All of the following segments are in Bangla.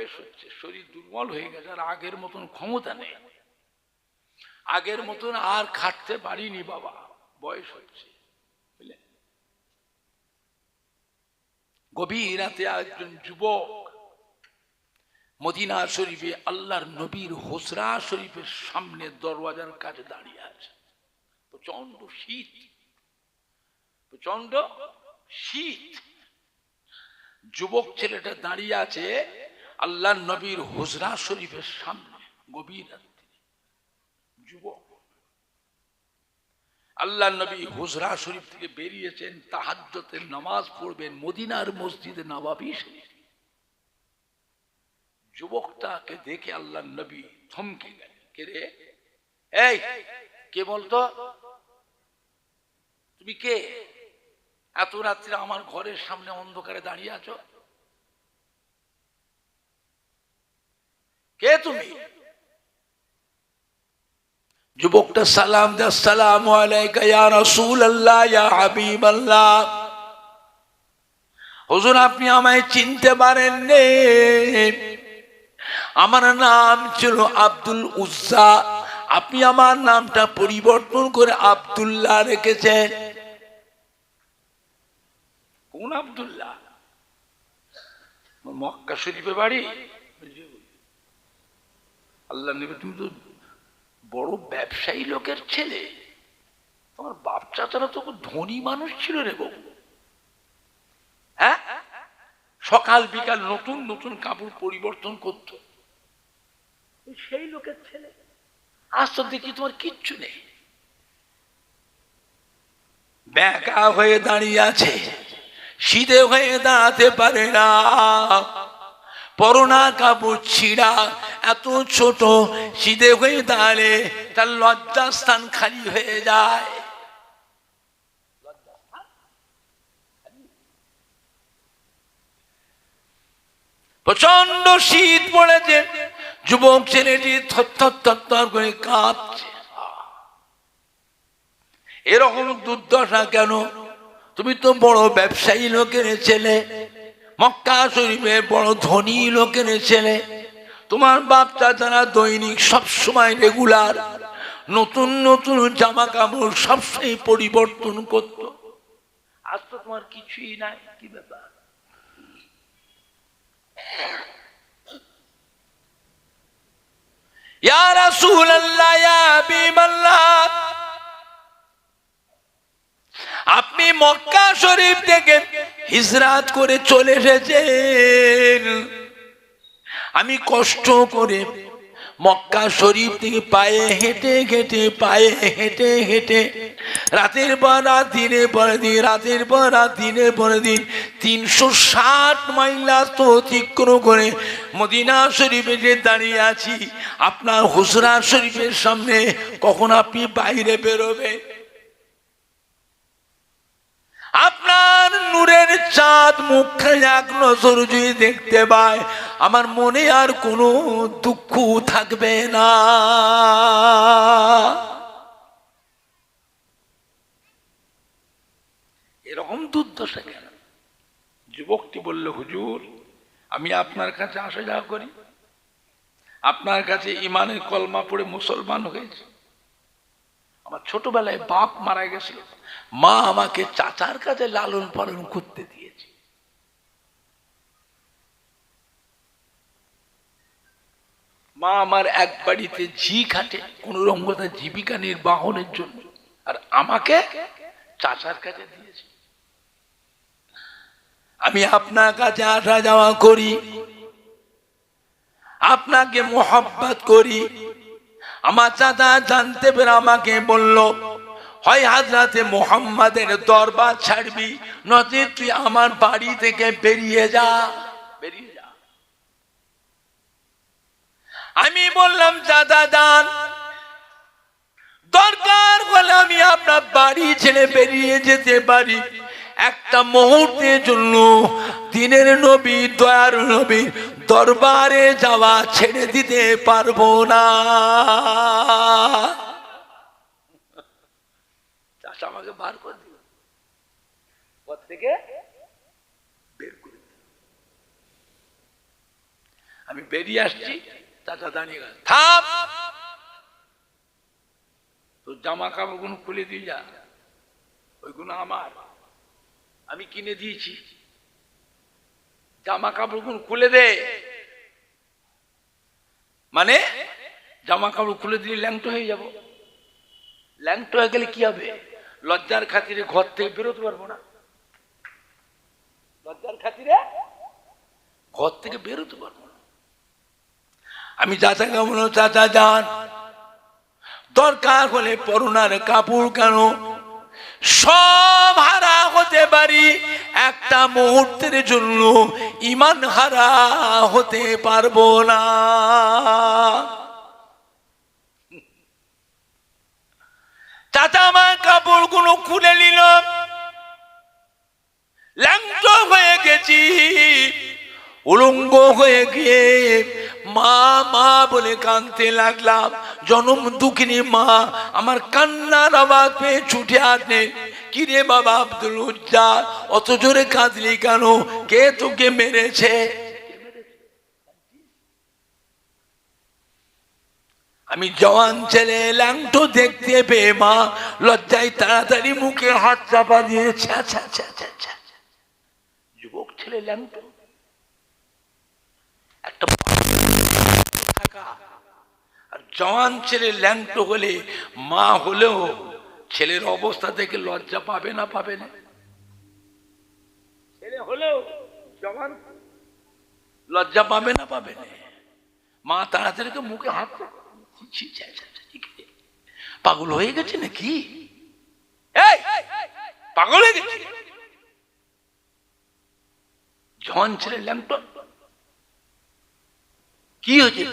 বয়স হচ্ছে, শরীর দুর্বল হয়ে গেছে, আর আগের মতন ক্ষমতা নেই। আগের মতন আর খাটতে পারিনি বাবা, বয়স হচ্ছে বুঝলেন গভীর রাতে একজন যুবক মদিনা শরীফে আল্লাহর নবীর হোসরা শরীফের সামনে দরওয়াজার কাছে দাঁড়িয়ে আছে। প্রচণ্ড শীত প্রচণ্ড শীত। যুবক ছেলেটা দাঁড়িয়ে আছে আল্লাহ নবীর হোসরা শরীফের সামনে গভীর যুবক। আল্লাহ নবী হুজরা শরীফ থেকে বেরিয়েছেন তাহাজ্জতের নামাজ পড়বেন, মদিনার মসজিদে নবাবি শরীফ যুবকটাকে দেখে আল্লাহ নবী থমকে গেলেন। কে রে? এই, কে বলতো? তুমি কে? এত রাত্রে আমার ঘরের সামনে অন্ধকারে দাঁড়িয়ে আছো? কে তুমি? যুবকটা সালাম দে সালাম আলাইকা ইয়া রাসূলুল্লাহ, ইয়া হাবিবাল্লাহ। হুজুর, আপনি আমায় চিনতে পারেন আমার নাম ছিল আব্দুল উজ্জা। আপনি আমার নামটা পরিবর্তন করে আব্দুল্লাহ রেখেছেন। কোন আব্দুল্লাহ? মক্কা শরীফে বাড়ি? আল্লাহ নেবে, তুমি তো বড় ব্যবসায়ী লোকের ছেলে। তোমার বাপ চাচারা তো ধনী মানুষ ছিল রে বাবু হ্যাঁ? সকাল বিকাল নতুন নতুন কাপড় পরিবর্তন করত। সেই লোকের ছেলে। আজ তো দেখি তোমার কিচ্ছু নেই। ব্যাকা হয়ে দাঁড়িয়ে আছে শীতে হয়ে দাঁড়াতে পারে না। পরনা কাপড় ছিঁড়া, এত ছোট শীতে হয়ে দাঁড়ালে তার লজ্জাস্থান খালি হয়ে যায়। প্রচণ্ড শীত পড়েছে, যুবক ছেলেটি থর থর করে কাঁপছে। এরকম দুর্দশা কেন? তুমি তো বড় ব্যবসায়ী লোকের ছেলে। মক্কা শরীফে বড় ধনী লোকের ছেলে। তোমার বাপ চাচারা দৈনিক সব সময় রেগুলার, নতুন নতুন জামা কাপড় সবসময় পরিবর্তন করত। আজ তো তোমার কিছুই নাই, কি ব্যাপার? আপনি মক্কা শরীফ থেকে হিজরাত করে চলে এসেছেন। আমি কষ্ট করে মক্কা শরীফ থেকে পায়ে হেঁটে হেঁটে, পায়ে হেঁটে হেঁটে, রাতের পর রাত, দিনের পরে দিন, রাতের পর রাত, দিনের পরে দিন, তিনশো ষাট মাইল রাস্তা অতিক্রম করে মদিনা শরীফে যে দাঁড়িয়ে আছি, আপনার হুসরা শরীফের সামনে কখন আপনি বাইরে বেরোবে আপনার নূরের চাঁদ দেখতে পায়, আমার মনে আর কোনো দুঃখ থাকবে না। এরকম দুর্দশা কেন? যুবকটি বলল, হুজুর, আমি আপনার কাছে আসা যাওয়া করি। আপনার কাছে ইমানের কলমা পড়ে মুসলমান হয়েছে। আমার ছোটবেলায় বাপ মারা গেছিল। মা আমাকে চাচার কাছে লালন পালন করতে দিয়েছে। মা আমার এক বাড়িতে ঝি খাটে কোন রঙ্গতা জীবিকা নির্বাহনের জন্য। আর আমাকে চাচার কাছে দিয়েছে। আমি আপনার কাছে আসা যাওয়া করি। আপনাকে মোহাব্বত করি। আমার চাচা জানতে পেরে আমাকে বলল, হয় হাজরাতে মোহাম্মদের দরবার ছাড়বি, নচেত তুই আমার বাড়ি থেকে বেরিয়ে যা বেরিয়ে যা আমি বললাম দাদা যান দরকার হলে আমি আপনার বাড়ি ছেড়ে বেরিয়ে যেতে পারি। একটা মুহূর্তের জন্য দিনের নবী, দয়ার নবী দরবারে যাওয়া ছেড়ে দিতে পারব না। আমাকে বার করে দিল। বের করে আমি বেরিয়ে আসছি। চাচা দাঁড়িয়ে গেল থাম। তোর জামা কাপড়গুলো খুলে দিয়ে যা। ওইগুলো আমার। আমি কিনে দিয়েছি। জামা কাপড়গুলো খুলে দে। মানে জামা কাপড় খুলে দিলে ল্যাংটো হয়ে যাব। ল্যাংটো হয়ে গেলে কি হবে? লজ্জার খাতিরে ঘর থেকে বেরোতে পারব না। লজ্জার খাতিরে ঘর থেকে বেরোতে পারব না। আমি চাচা কেমন চাচা যান। দরকার হলে পরনার কাপড় কেন। সব হারা হতে পারি, একটা মুহূর্তের জন্য ইমান হারা হতে পারব না। চাচা আমার কাপড়গুলো খুলে নিল হয়ে গেছি, উলঙ্গ হয়ে গিয়ে মা মা বলে কাঁদতে লাগলাম। জনম দুঃখিনী মা, আমার কান্নার আওয়াজ পেয়ে ছুটে আসে কিরে বাবা আব্দুল উজ্জা অত জোরে কাঁদলি কেন? কে তোকে মেরেছে? আমি জওয়ান ছেলে, ল্যাংটো দেখতে পেয়ে মা লজ্জায় তাড়াতাড়ি মুখে হাত চাপা দিয়ে। যুবক ছেলে ল্যাংটো। একটা জওয়ান ছেলে ল্যাংটো হলে মা হলেও ছেলের অবস্থা দেখে লজ্জা পাবে না পাবে না? ছেলে হলেও জওয়ান লজ্জা পাবে না পাবে না? মা তাড়াতাড়ি মুখে হাত। পাগল হয়ে গেছে নাকি? পাগল হয়ে গেছে? জন ছেলে ল্যাংটো। কি হয়েছে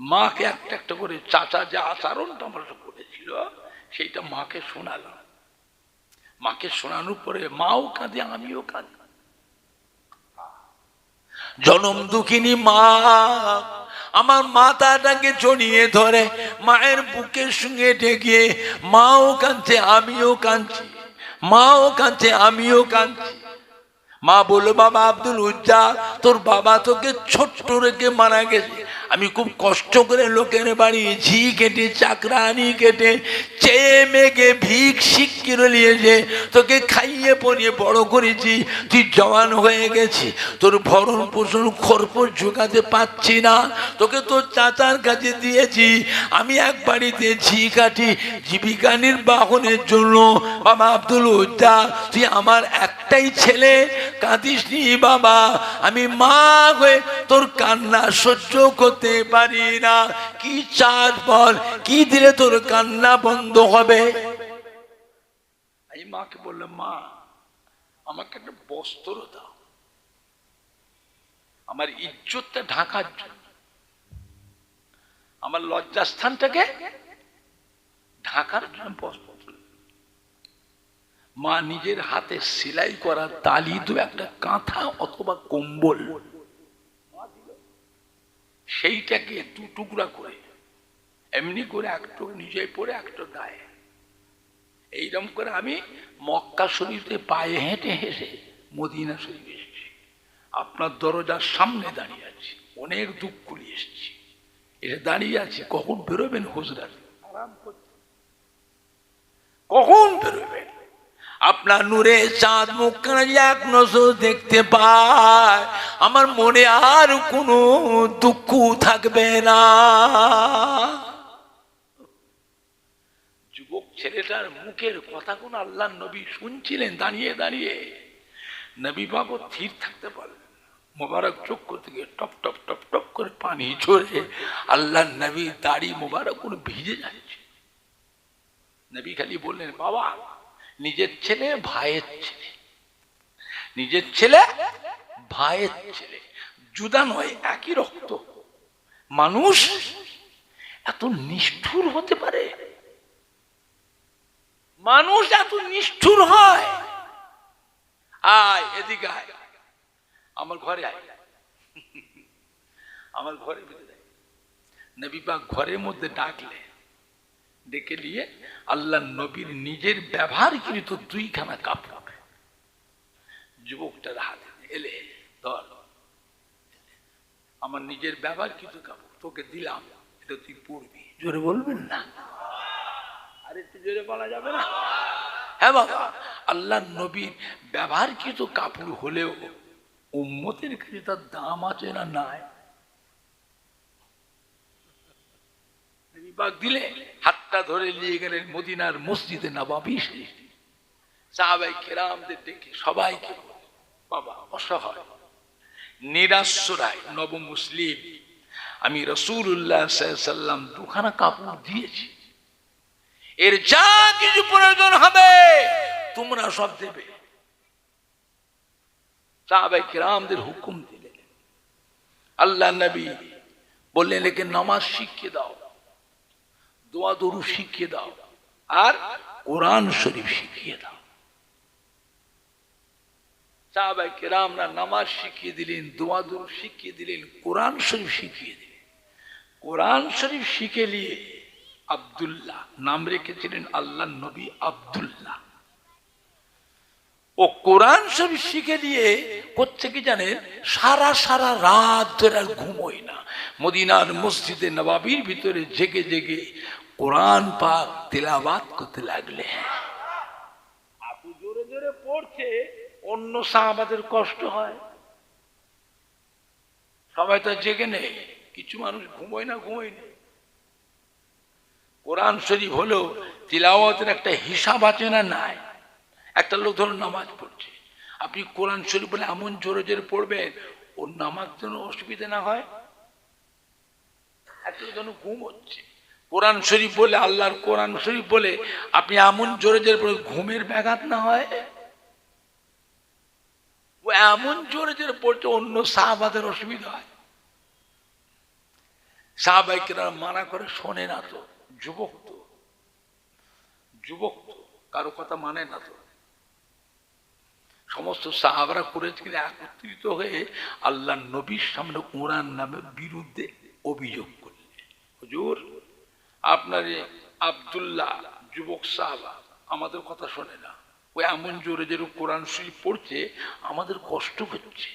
মাকে একটা একটা করে চাচা যে আচরণটা আমার করেছিল, সেইটা মাকে শোনালাম। মাকে শোনানোর পরে মাও কাঁদে, আমিও কাঁদি। জনম দুঃখিনী মা, আমার মাথাটাকে জড়িয়ে ধরে, মায়ের বুকের সঙ্গে ডেকে মাও কাঁদছে, আমিও কাঁদছি, মাও কাঁদছে, আমিও কাঁদছি। মা বলল, বাবা আব্দুল উজ্জা তোর বাবা তোকে ছোট্ট রেখে মারা গেছে। আমি খুব কষ্ট করে লোকের বাড়ি ঝি কেটে, চাকরানি কেটে, চেয়ে মেঘে ভিক শিক্ষির নিয়েছে। তোকে খাইয়ে পরিয়ে বড় করেছি, তুই জওয়ান হয়ে গেছি। তোর ভরণ পোষণ খরপর জোগাতে পাচ্ছি না। তোকে তোর চাচার কাছে দিয়েছি। আমি এক বাড়িতে ঝি কাটি জীবিকা নির্বাহনের জন্য। বাবা আব্দুল উজ্জা তুই আমার একটাই ছেলে, কাঁদিস নি বাবা, আমি মা হয়ে তোর কান্না সহ্য করতে পারি না। কি চার বল, কি দিলে তোর কান্না বন্ধ হবে? আমি মাকে বললাম মা, আমাকে একটা বস্ত্র দাও। আমার ইজ্জতটা ঢাকার জন্য। আমার লজ্জাস্থানটাকে ঢাকার জন্য বস্ত্র মা নিজের হাতে সেলাই করা তালি দু একটা কাঁথা অথবা কম্বল। সেইটাকে দু টুকরা করে, এমনি করে একটু নিজে পরে একটু গায়ে। এইরকম করে আমি মক্কা শরীফে পায়ে হেঁটে হেঁটে মদিনা শরীফ এসেছি। আপনার দরজার সামনে দাঁড়িয়ে আছি, অনেক দুঃখ কুলিয়ে এসেছি। এসে দাঁড়িয়ে আছি, কখন বেরোবেন হুজরার আরাম করতে কখন বেরোবেন? আপনার নূরে চাঁদ যে এক নজর দেখতে পায় আমার মনে আর কোনো দুঃখ থাকবে না যুবক ছেলেটার মুখের কথা কোন আল্লাহ নবী শুনছিলেন দাঁড়িয়ে দাঁড়িয়ে নবী বাবু স্থির থাকতে পারলেন মোবারক চক্ষু থেকে টপ টপ টপ টপ করে পানি ঝরে আল্লাহ নবী দাড়ি মোবারক ভিজে যাচ্ছে নবী খালি বললেন বাবা নিজের ছেলে, ভাইয়ের ছেলে। নিজের ছেলে, ভাইয়ের ছেলে। জুদা নয়, একই রক্ত। মানুষ এত নিষ্ঠুর হতে পারে? মানুষ এত নিষ্ঠুর হয়? আমার ঘরে আয়। আমার ঘরে ভিতরে। নবী পাক ঘরের মধ্যে ডাকলে ডেকে নিয়ে আল্লাহ নবীর নিজের ব্যবহারকৃত দুইখানা কাপড়। যুবকটার হাতে এলে ধর আমার নিজের ব্যবহার কিছু কাপড় তোকে দিলাম এটা তুই পড়বি জোরে বলবেন না? আর একটু জোরে বলা যাবে না? হ্যাঁ বাবা আল্লাহ নবীর ব্যবহার কিছু কাপড় হলেও উম্মতের কাছে তার দাম আছে না নাই? বিভাগ দিলে হাতটা ধরে নিয়ে গেলেন মদিনার মসজিদে নবাবি সাহাবাই কেরামদের ডেকে সবাইকে বাবা, অসহায় নিরাশ্রয় নব মুসলিম, আমি রসুল্লাহ সাল্লাম দুখানা কাপড় দিয়েছি। এর যা কিছু প্রয়োজন হবে তোমরা সব দেবে। সাহাবাই কেরামদের হুকুম দিলেন। আল্লাহ নবী বললেন, একে নামাজ শিখিয়ে দাও। দোয়া দরু শিখিয়ে দাও, আর কোরআন শরীফ শিখিয়ে দাও। সাহাবাই কেরামরা নামাজ শিখিয়ে দিলেন, দোয়া দরু শিখিয়ে দিলেন, কোরআন শরীফ শিখিয়ে দিলেন। কোরআন শরীফ শিখে নিয়ে আব্দুল্লাহ নাম রেখেছিলেন আল্লাহ নবী আব্দুল্লাহ। ও কোরআন শরীফ শিখে দিয়ে করছে কি জানেন সারা সারা রাত ধরে আর ঘুমোই না। মদিনার মসজিদে নবাবির ভিতরে জেগে জেগে কোরআন পাক তেলাবাত করতে লাগলে। আপু জোরে জোরে পড়ছে, অন্য সাহাবাদের কষ্ট হয়। সবাই তো জেগে নেই, কিছু মানুষ ঘুমোয় না ঘুমোয় না কোরআন শরীফ হলো তিলাওয়াতের একটা হিসাব আছে না নাই? একটা লোক ধরুন নামাজ পড়ছে। আপনি কোরআন শরীফ বলে এমন জোরে জোরে পড়বেন, ওর নামাজ যেন অসুবিধা না হয়। একটা যেন ঘুম হচ্ছে। কোরআন শরীফ বলে, আল্লাহর কোরআন শরীফ বলে, আপনি এমন জোরে জোরে পড়ে ঘুমের ব্যাঘাত না হয়? ও এমন জোরে জোরে পড়ছে অন্য সাহাবাদের অসুবিধা হয়। সাহাবাইকেরা মানা করে, শোনে না তো, যুবক তো। যুবক তো, কারও কথা মানে না তো। সমস্ত সাহাবারা করেছিল একত্রিত হয়ে আল্লাহ নবীর সামনে কোরআন নামে বিরুদ্ধে অভিযোগ করলেন। হুজুর আপনার আব্দুল্লাহ যুবক সাহাবা আমাদের কথা শোনে না। ও এমন জোরে জোরে কোরআন শরীফ পড়ছে, আমাদের কষ্ট হচ্ছে।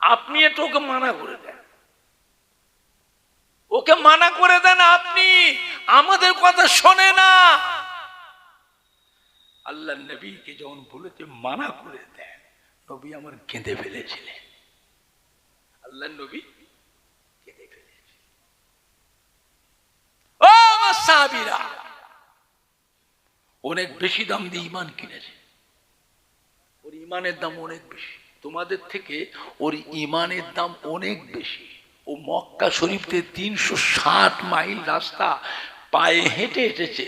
আপনি এটা ওকে মানা করে দেন। ওকে মানা করে দেন আপনি, আমাদের কথা শোনে না। আল্লাহ নবীকে যখন বলেছে, মানা করে দেন, নবী আমার কেঁদে ফেলেছিলেন। আল্লাহ নবী কেঁদে ফেলেছে ও আমার সাহাবীরা। অনেক বেশি দাম দিয়ে ইমান কিনেছে। ওর ইমানের দাম অনেক বেশি। তোমাদের থেকে ওর ইমানের দাম অনেক বেশি। ও মক্কা শরীফতে তিনশো ষাট মাইল রাস্তা পায়ে হেঁটে হেঁটেছে।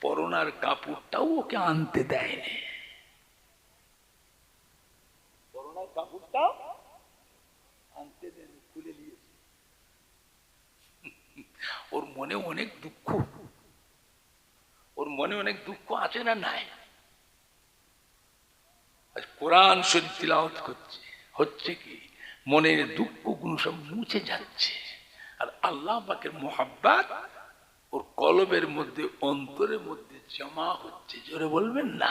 পরনার কাপড়টাও ওকে আনতে দেয়নি পরনার কাপড়টাও আনতে দেয়নি খুলে দিয়েছে ওর মনে অনেক দুঃখ। ওর মনে অনেক দুঃখ আছে না নাই? কোরআন শরীফ করছে। হচ্ছে কি? মনের দুঃখগুলো সব মুছে যাচ্ছে। আর আল্লাহ পাকের মোহাব্বাত ওর কলবের মধ্যে, অন্তরের মধ্যে জমা হচ্ছে। জোরে বলবেন না?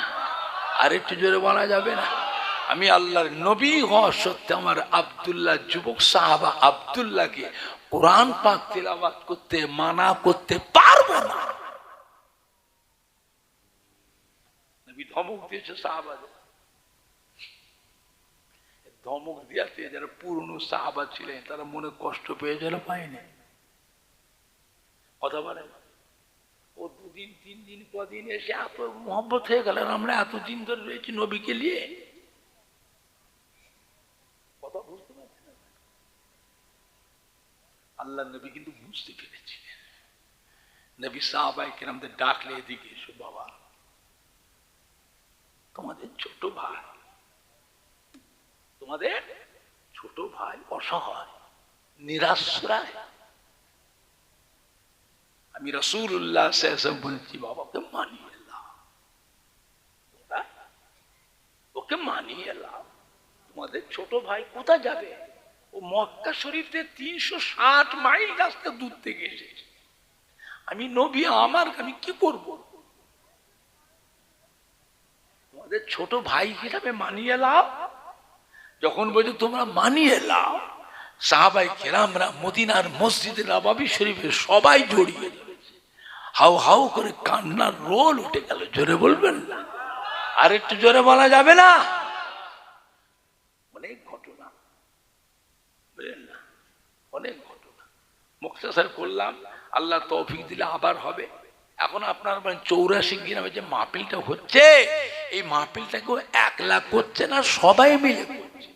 আর একটু জোরে বলা যাবে না? আমি আল্লাহর নবী হওয়া সত্ত্বে আমার আবদুল্লাহ যুবক সাহাবা আবদুল্লাহকে কোরআন পাক তিলাবাত করতে, মানা করতে পারব না। ধমক দিয়েছে যারা পুরনো সাহাবা ছিলেন, তারা মনে কষ্ট পেয়ে যেন পায়নি। কথা বলে? ও দুদিন, তিন দিন, কদিন এসে এত মোহব্বত হয়ে গেল আর আমরা এতদিন ধরে রয়েছি নবীকে নিয়ে। কথা বুঝতে পারছি আল্লাহ নবী কিন্তু বুঝতে পেরেছিলেন নবী সাহাবাই কেরামদের ডাকলে এদিকে এসো বাবা। তোমাদের ছোট ভাই। তোমাদের ছোট ভাই অসহায়, নিরাশ্রয়। আমি রসুল রসুল্লাহ বলছি বাবাকে মানিয়ে এলাম ওকে মানিয়ে এলাম তোমাদের ছোট ভাই কোথায় যাবে? ও মক্কা শরীফে তিনশো ষাট মাইল রাস্তা দূর থেকে এসেছে। আমি নবী, আমার, আমি কি করব? তোমাদের ছোট ভাই হিসাবে মানিয়ে লাও? যখন বলছো, তোমরা মানিয়ে লাও। সাহাবাই কেরামরা মদিনার মসজিদে নবাবি শরীফে সবাই জড়িয়ে। হাউ হাউ করে কান্নার রোল উঠে গেল। জোরে বলবেন না? আর একটু জোরে বলা যাবে না অনেক ঘটনা বুঝলেন না অনেক ঘটনা। মুক্তাসার করলাম, আল্লাহ তৌফিক দিলে আবার হবে। এখন আপনার মানে চৌরাশি গ্রামে যে মাহপিলটা হচ্ছে, এই মাহফিলটাকেও একলা করছে না সবাই মিলে করছে।